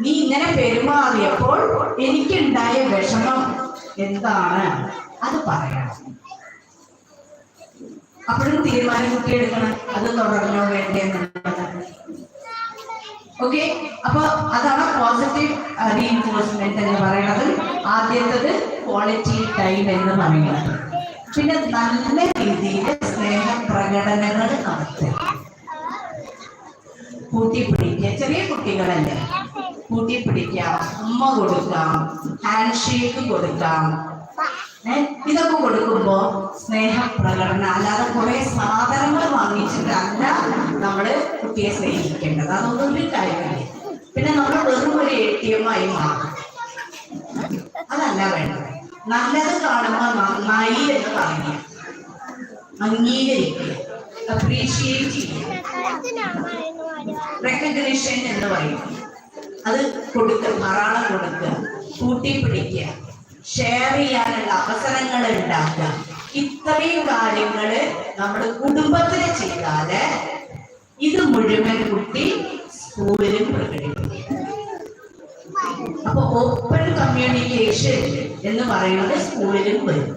നീ ഇങ്ങനെ പെരുമാറിയപ്പോൾ എനിക്കുണ്ടായ വിഷമം എന്താണ്? അത് പറയണം. അപ്പോഴും തീരുമാനം കുട്ടിയെടുക്കണം. അത് തുടർന്നോ വേണ്ടെന്നുള്ളത് ഓക്കെ അപ്പൊ അതാണ് പോസിറ്റീവ് റീഇൻഫോഴ്സ്മെന്റ് എന്ന് പറയുന്നത്. ആദ്യത്തത് ക്വാളിറ്റി ടൈം എന്ന് പറയുന്നത്. പിന്നെ നല്ല രീതിയിൽ സ്നേഹ പ്രകടനങ്ങൾ നടത്തുക. കൂട്ടിപ്പിടിക്കുക. ചെറിയ കുട്ടികളല്ലേ? കൂട്ടിപ്പിടിക്കാം. അമ്മ കൊടുക്കാം. ഹാൻഡ് ഷേക്ക് കൊടുക്കാം ഇതൊക്കെ കൊടുക്കുമ്പോ സ്നേഹ പ്രകടനം അല്ലാതെ കുറെ സാധനങ്ങൾ വാങ്ങിച്ചിട്ടല്ല നമ്മൾ കുട്ടിയെ സ്നേഹിക്കേണ്ടത്. അതൊന്നും ഒരു കാര്യമില്ല. പിന്നെ നമ്മൾ വെറും ഒരു എ ടി എം ആയി മാറും. അതല്ല വേണ്ടത്. നല്ലത് കാണുമ്പോൾ നന്നായി എന്ന് പറയുക. അംഗീകരിക്കുക. അപ്രീഷിയേറ്റ് ചെയ്യുക. റെക്കഗ്നേഷൻ എന്ന് പറയും അത് കൊടുക്കുക ധാരാളം കൊടുക്കുക കൂട്ടിപ്പിടിക്കുക ഷെയർ ചെയ്യാനുള്ള അവസരങ്ങൾ ഉണ്ടാക്കുക. ഇത്രയും കാര്യങ്ങൾ നമ്മുടെ കുടുംബത്തിന് ചെയ്താൽ ഇത് മുഴുവൻ കുട്ടി സ്കൂളിലും പ്രകടിപ്പിക്കും. അപ്പൊ ഓപ്പൺ കമ്മ്യൂണിക്കേഷൻ എന്ന് പറയുന്നത് സ്കൂളിലും വരും.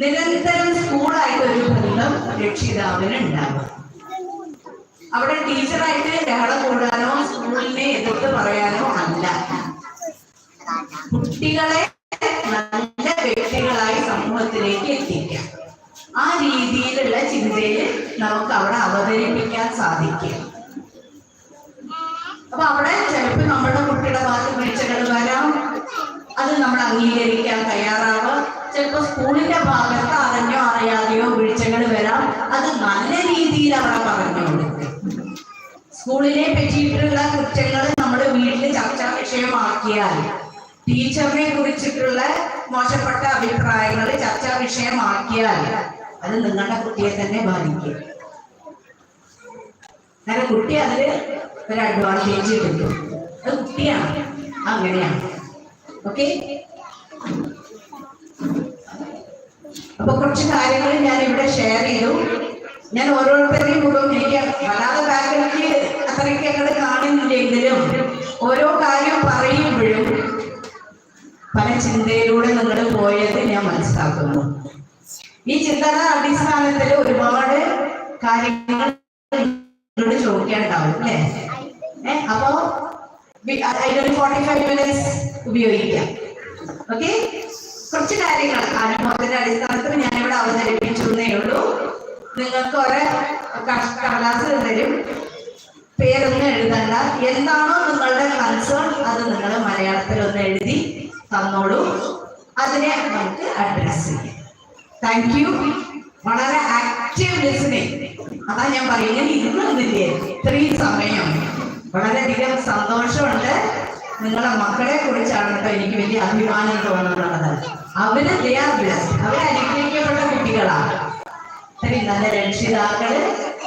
നിരന്തരം സ്കൂളായിട്ട് ഒരു ബന്ധം രക്ഷിതാവിന് ഉണ്ടാകും. അവിടെ ടീച്ചറായിട്ട് ബഹളം കൂടാനോ സ്കൂളിനെ എതിർത്ത് പറയാനോ അല്ല. കുട്ടികളെ നല്ല വ്യക്തികളായി സമൂഹത്തിലേക്ക് എത്തിക്കാം. ആ രീതിയിലുള്ള ചിന്തയിൽ നമുക്ക് അവിടെ അവതരിപ്പിക്കാൻ സാധിക്കും. അപ്പൊ അവിടെ ചിലപ്പോൾ നമ്മുടെ കുട്ടിയുടെ ഭാഗത്ത് വീഴ്ചകൾ വരാം. അത് നമ്മൾ അംഗീകരിക്കാൻ തയ്യാറാവുക ചിലപ്പോൾ സ്കൂളിന്റെ ഭാഗത്ത് അറിഞ്ഞോ അറിയാതെയോ വീഴ്ചകൾ വരാം. അത് നല്ല രീതിയിൽ അവിടെ പറഞ്ഞു കൊടുക്കുക സ്കൂളിനെ പറ്റിയിട്ടുള്ള കുറ്റങ്ങൾ നമ്മൾ വീട്ടിൽ ചർച്ചാ വിഷയമാക്കിയാൽ ടീച്ചറിനെ കുറിച്ചിട്ടുള്ള മോശപ്പെട്ട അഭിപ്രായങ്ങൾ ചർച്ചാ വിഷയമാക്കിയാൽ അത് നിങ്ങളുടെ കുട്ടിയെ തന്നെ ബാധിക്കും. കാരണം കുട്ടി അതിൽ ഒരു അഡ്വാന്റേജ് കിട്ടും. അത് കുട്ടിയാണ്. അങ്ങനെയാണ്. ഓക്കെ അപ്പൊ കുറച്ച് കാര്യങ്ങൾ ഞാൻ ഇവിടെ ഷെയർ ചെയ്തു. ഞാൻ ഓരോരുത്തരെയും മുഴുവൻ എനിക്ക് വല്ലാതെ ഫാക്കൽറ്റി അത്രയ്ക്ക് അങ്ങോട്ട് കാണുന്നില്ലെങ്കിലും ഓരോ കാര്യം പറയുമ്പോഴും പല ചിന്തയിലൂടെ നിങ്ങൾ പോയത് ഞാൻ മനസ്സിലാക്കുന്നു. ഈ ചിന്താ അടിസ്ഥാനത്തിൽ ഒരുപാട് കാര്യങ്ങൾ നിങ്ങളോട് ചോദിക്കാനുണ്ടാവും അല്ലേ? ഏ അപ്പോ അതിനൊരു ഫോർട്ടി ഫൈവ് മിനിറ്റ്സ് ഉപയോഗിക്കാം ഓക്കെ കുറച്ച് കാര്യങ്ങൾ അനുഭവത്തിന്റെ അടിസ്ഥാനത്തിൽ ഞാനിവിടെ അവതരിപ്പിച്ചു എന്നേ ഉള്ളൂ. നിങ്ങൾക്ക് ഒരു കടലാസ് തരും. പേരൊന്നും എഴുതണ്ട. എന്താണോ നിങ്ങളുടെ കൺസേൺ അത് നിങ്ങൾ മലയാളത്തിൽ ഒന്ന് എഴുതി തന്നോളൂ. അതിനെ നമുക്ക് അഡ്രസ് ചെയ്യാം. താങ്ക് യു വളരെ ആക്റ്റീവ് ലിസണിങ് അതാ ഞാൻ പറയുന്നത്. ഇരുന്നില്ലേ? ഇത്രയും സമയം. വളരെയധികം സന്തോഷമുണ്ട്. നിങ്ങളുടെ മക്കളെ കുറിച്ചാണ് കേട്ടോ എനിക്ക് വലിയ അഭിമാനം തോന്നുന്നത്. അവർ ദയാ ബ്ലസ് അവരെ അനുഗ്രഹിക്കപ്പെട്ട കുട്ടികളാണ്. ഇത്രയും നല്ല രക്ഷിതാക്കൾ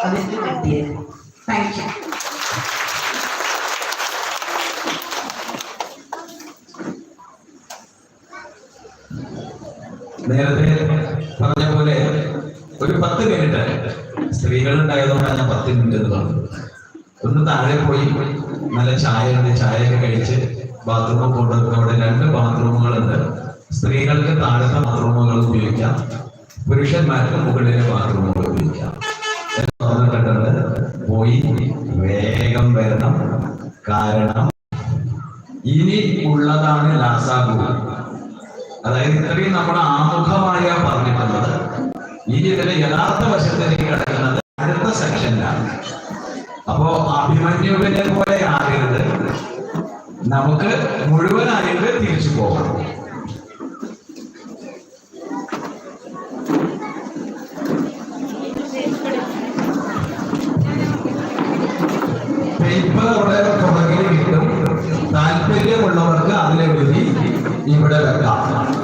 അവർക്ക് കിട്ടിയത് താങ്ക് യു നേരത്തെ പറഞ്ഞ പോലെ ഒരു പത്ത് മിനിറ്റ് സ്ത്രീകൾ ഉണ്ടായതുകൊണ്ടാണ് ഞാൻ പത്ത് മിനിറ്റ് എന്ന് പറഞ്ഞത്. ഒന്ന് താഴെ പോയി നല്ല ചായ ഉണ്ട് ചായയൊക്കെ കഴിച്ച് ബാത്റൂമിൽ കൊണ്ടുവരുന്ന അവിടെ രണ്ട് ബാത്റൂമുകളുണ്ട് സ്ത്രീകൾക്ക് താഴത്തെ ബാത്റൂമുകൾ ഉപയോഗിക്കാം. പുരുഷന്മാർക്ക് മുകളിലെ മാത്രം ഉപയോഗിക്കാം. പോയി വേഗം വരണം. കാരണം ഇനി ഉള്ളതാണ് ലാസാഗു. അതായത് ഇത്രയും നമ്മൾ ആമുഖമായ പറഞ്ഞിട്ടുള്ളത്. ഇനി ഇതിന്റെ യഥാർത്ഥ വശത്തിലേക്ക് കിടക്കുന്നത് അടുത്ത സെക്ഷനിലാണ്. അപ്പോ അഭിമന്യുവിനെ പോലെ ആകരുത്. നമുക്ക് മുഴുവനായിട്ട് തിരിച്ചു പോകണം. ഇവിടെ വെക്കാം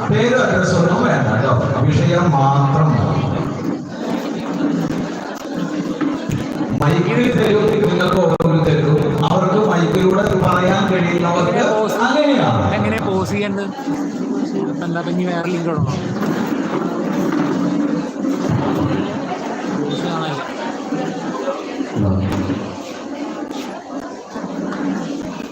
പേര് അഡ്രസ് ഒന്നും വേണ്ട കേട്ടോ. വിഷയം മാത്രം മൈക്കിൽ തരും നിങ്ങൾക്ക് ഓരോന്ന് തരും. അവർക്ക് മൈക്കിലൂടെ പറയാൻ കഴിയുന്നവർക്ക് അങ്ങനെയാണ്. എങ്ങനെ പോസ് ചെയ്യേണ്ടത്? എന്താ പിന്നെ വേറെ ലിങ്ക് ഇടണോ